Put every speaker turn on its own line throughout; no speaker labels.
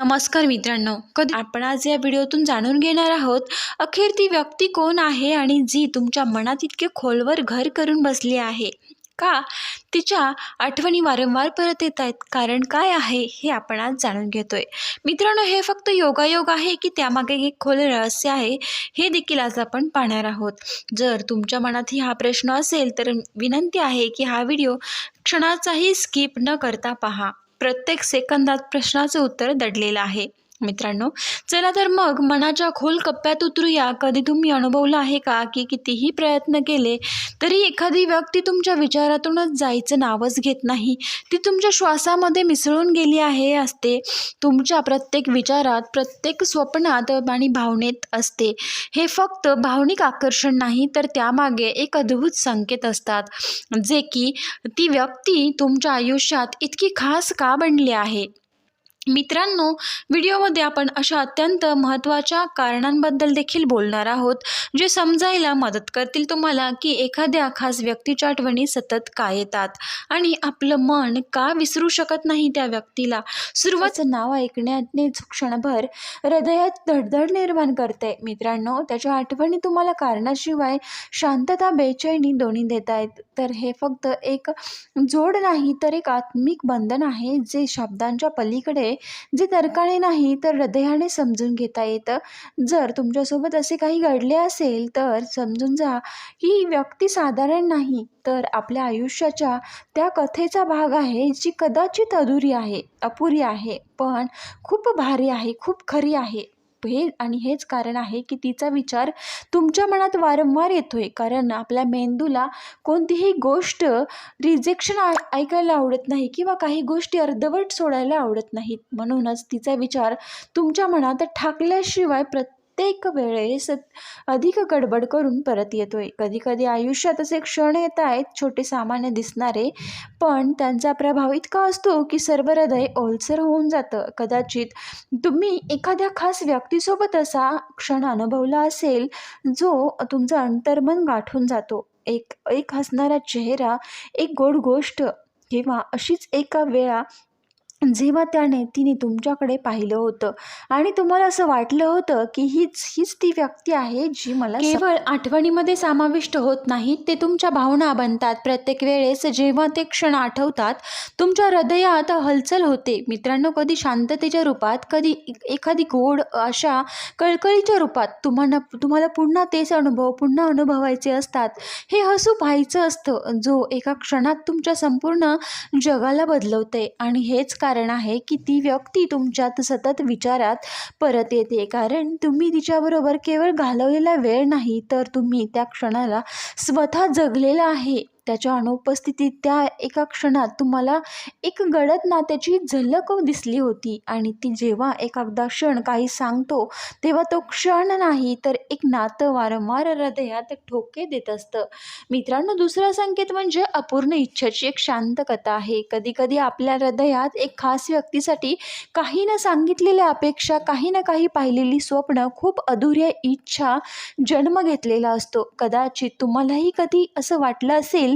नमस्कार मित्रांनो कधी आपण आज या व्हिडिओतून जाणून घेणार आहोत अखेर ती व्यक्ती कोण आहे आणि जी तुमच्या मनात इतके खोलवर घर करून बसली आहे? का तिच्या आठवणी वारंवार परत येत आहेत? कारण काय आहे हे आपण आज जाणून घेतोय. मित्रांनो हे फक्त योगायोग आहे की त्यामागे एक खोल रहस्य आहे हे देखील आज आपण पाहणार आहोत. जर तुमच्या मनातही हा प्रश्न असेल तर विनंती आहे की हा व्हिडिओ क्षणाचाही स्किप न करता पहा. प्रत्येक सेकंदात प्रश्नाचं उत्तर दडलेलं आहे. मित्रांनो चला तर मग मनाच्या खोल कप्प्यात उतरूया. कधी तुम्ही अनुभवलं आहे का की कितीही प्रयत्न केले तरी एखादी व्यक्ती तुमच्या विचारातूनच जायचं नावच घेत नाही. ती तुमच्या श्वासामध्ये मिसळून गेली आहे असते. तुमच्या प्रत्येक विचारात प्रत्येक स्वप्नात आणि भावनेत असते. हे फक्त भावनिक आकर्षण नाही तर त्यामागे एक अद्भुत संकेत असतात. जे की ती व्यक्ती तुमच्या आयुष्यात इतकी खास का बनली आहे? मित्रांनो व्हिडिओमध्ये आपण अशा अत्यंत महत्त्वाच्या कारणांबद्दल देखील बोलणार आहोत जे समजायला मदत करतील तुम्हाला की एखाद्या खास व्यक्तीच्या आठवणी सतत का येतात आणि आपलं मन का विसरू शकत नाही त्या व्यक्तीला. सुरुवातचं नाव ऐकण्यानेच क्षणभर हृदयात धडधड निर्माण करते. मित्रांनो त्याच्या आठवणी तुम्हाला कारणाशिवाय शांतता बेचैनी दोन्ही देत आहेत. तर हे फक्त एक जोड नाही तर एक आत्मिक बंधन आहे जे शब्दांच्या पलीकडे जे तर्काने नाही तर हृदयाने समजून घेता येतं. जर तुमच्यासोबत असे काही घडले असेल तर समजून जा ही व्यक्ती साधारण नाही तर आपल्या आयुष्याच्या त्या कथेचा भाग आहे जी कदाचित अधुरी आहे अपुरी आहे पण खूप भारी आहे खूप खरी आहे. हे आणि हेच कारण आहे की तिचा विचार तुमच्या मनात वारंवार येतो आहे कारण आपल्या मेंदूला कोणतीही गोष्ट रिजेक्शन ऐकायला आवडत नाही किंवा काही गोष्टी अर्धवट सोडायला आवडत नाहीत. म्हणूनच तिचा विचार तुमच्या मनात ठाकल्याशिवाय प्रत्येक वेळेस अधिक गडबड करून परत येतोय. कधी कधी आयुष्यात असे क्षण येत आहेत छोटे सामान्य दिसणारे पण त्यांचा प्रभाव इतका असतो की सर्व हृदय ओलसर होऊन जातं. कदाचित तुम्ही एखाद्या खास व्यक्तीसोबत असा क्षण अनुभवला असेल जो तुमचं अंतर्मन गाठून जातो. एक एक हसणारा चेहरा एक गोड गोष्ट किंवा अशीच एका वेळा जेव्हा त्याने तिने तुमच्याकडे पाहिलं होतं आणि तुम्हाला असं वाटलं होतं की हीच हीच ती व्यक्ती आहे जी मला केवळ आठवणीमध्ये समाविष्ट होत नाहीत ते तुमच्या भावना बनतात. प्रत्येक वेळेस जेव्हा ते क्षण आठवतात तुमच्या हृदयात हलचल होते. मित्रांनो कधी शांततेच्या रूपात कधी एखादी गोड अशा कळकळीच्या रूपात तुम्हाला तुम्हाला पुन्हा तेच अनुभव पुन्हा अनुभवायचे असतात. हे हसू पाहायचं असतं जो एका क्षणात तुमच्या संपूर्ण जगाला बदलवते आणि हेच कारण आहे की ती व्यक्ती तुमच्यात सतत विचारात परत येते. कारण तुम्ही तिच्याबरोबर केवळ घालवलेला वेळ नाही तर तुम्ही त्या क्षणाला स्वतः जगलेला आहे. त्याच्या अनुपस्थितीत त्या एका क्षणात तुम्हाला एक गडद नात्याची झलक दिसली होती. आणि ती जेव्हा एखादा क्षण काही सांगतो तेव्हा तो क्षण नाही तर एक नातं वारंवार हृदयात ठोके देत असतं. मित्रांनो दुसरा संकेत म्हणजे अपूर्ण इच्छाची एक शांत कथा आहे. कधीकधी आपल्या हृदयात एक खास व्यक्तीसाठी काही न सांगितलेल्या अपेक्षा काही ना काही पाहिलेली स्वप्न खूप अधुऱ्या इच्छा जन्म घेतलेला असतो. कदाचित तुम्हालाही कधी असं वाटलं असेल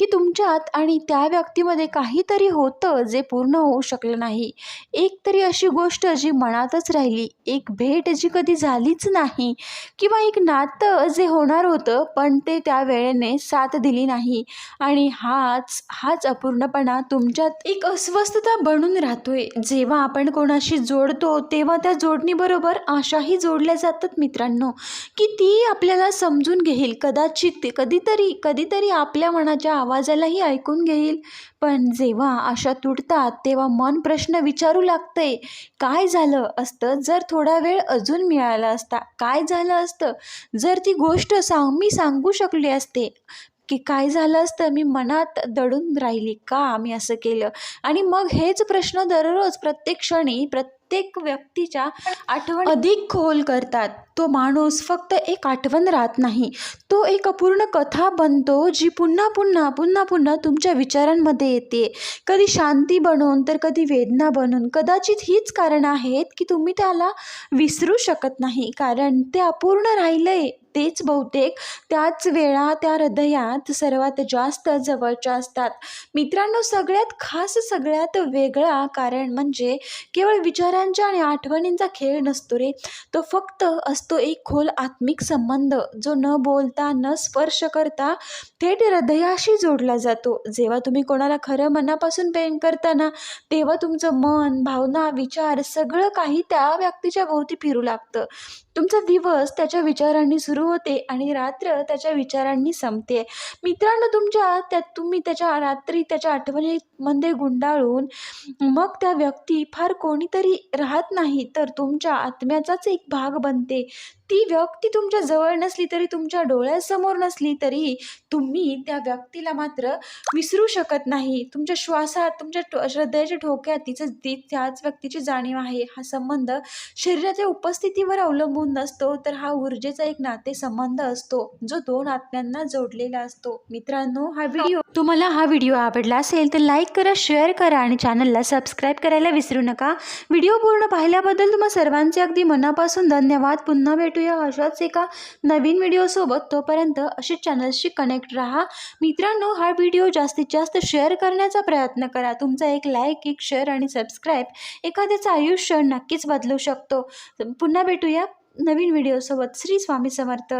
की तुमच्यात आणि त्या व्यक्तीमध्ये काहीतरी होतं जे पूर्ण होऊ शकलं नाही. एक तरी अशी गोष्ट जी मनातच राहिली एक भेट जी कधी झालीच नाही किंवा एक नातं जे होणार होतं पण ते त्या वेळेने साथ दिली नाही. आणि हाच हाच अपूर्णपणा तुमच्यात एक अस्वस्थता बनून राहतोय. जेव्हा आपण कोणाशी जोडतो तेव्हा त्या जोडणीबरोबर आशाही जोडल्या जातात मित्रांनो. की ती आपल्याला समजून घेईल. कदाचित ते कधीतरी कधीतरी आपल्या मनाच्या आवाज आवाजालाही ऐकून घेईल. पण जेव्हा आशा तुटतात तेव्हा मन प्रश्न विचारू लागते काय झालं असतं? जर थोडा वेळ अजून मिळाला असता काय झालं असतं? जर ती गोष्ट सांग मी सांगू शकले असते की काय झालं असतं? मी मनात दडून राहिली का? मी असं केलं. आणि मग हेच प्रश्न दररोज प्रत्येक क्षणी प्रत्येक प्रत्येक व्यक्तीच्या आठवण अधिक खोल करतात. तो माणूस फक्त एक आठवण राहत नाही. तो एक अपूर्ण कथा बनतो जी पुन्हा पुन्हा पुन्हा पुन्हा तुमच्या विचारांमध्ये येते. कधी शांती बनवून तर कधी वेदना बनून. कदाचित हीच कारणं आहेत की तुम्ही त्याला विसरू शकत नाही. कारण ते अपूर्ण राहिलंय तेच बहुतेक. त्याच वेळा त्या हृदयात सर्वात जास्त जवळच्या असतात. मित्रांनो सगळ्यात खास सगळ्यात वेगळा कारण म्हणजे केवळ विचारा विचारांच्या आणि आठवणींचा खेळ नसतो रे. तो फक्त असतो एक खोल आत्मिक संबंध. जो न बोलता न स्पर्श करता थेट हृदयाशी जोडला जातो. जेव्हा तुम्ही कोणाला खरं मनापासून प्रेम करता ना तेव्हा तुमचं मन भावना विचार सगळं काही त्या व्यक्तीच्या भोवती फिरू लागतं. तुमचा दिवस त्याच्या विचारांनी सुरू होते आणि रात्र त्याच्या विचारांनी संपते. मित्रांनो तुमच्या त्यात तुम्ही त्याच्या रात्री त्याच्या आठवणीमध्ये गुंडाळून मग त्या व्यक्ती फार कोणीतरी राहत नाही तर तुमच्या आत्म्याचाच एक भाग बनते. ती व्यक्ती तुमच्या जवळ नसली तरी तुमच्या डोळ्यासमोर नसली तरी तुम्ही त्या व्यक्तीला मात्र विसरू शकत नाही. तुमच्या श्वासात तुमच्या श्रद्धेच्या ठोक्यात तिचं ती त्याच व्यक्तीची जाणीव आहे. हा संबंध शरीराच्या उपस्थितीवर अवलंबून नसतो तर हा ऊर्जेचा एक नातेसंबंध असतो जो दोन आत्म्यांना जोडलेला असतो. मित्रांनो हा व्हिडिओ हो. तुम्हाला हा व्हिडिओ आवडला असेल तर लाईक करा शेअर करा आणि चॅनलला सबस्क्राईब करायला विसरू नका. व्हिडिओ पूर्ण पाहिल्याबद्दल तुम्हा सर्वांचे अगदी मनापासून धन्यवाद. पुन्हा भेटूया अशाच एका नवीन व्हिडिओसोबत. तोपर्यंत असे चॅनल्सशी कनेक्ट राहा. मित्रांनो हा व्हिडिओ जास्तीत जास्त शेअर करण्याचा प्रयत्न करा. तुमचा एक लाईक एक शेअर आणि सबस्क्राईब एखाद्याचं आयुष्य नक्कीच बदलू शकतो. पुन्हा भेटूया. नवीन व्हिडिओसोबत श्री स्वामी समर्थ.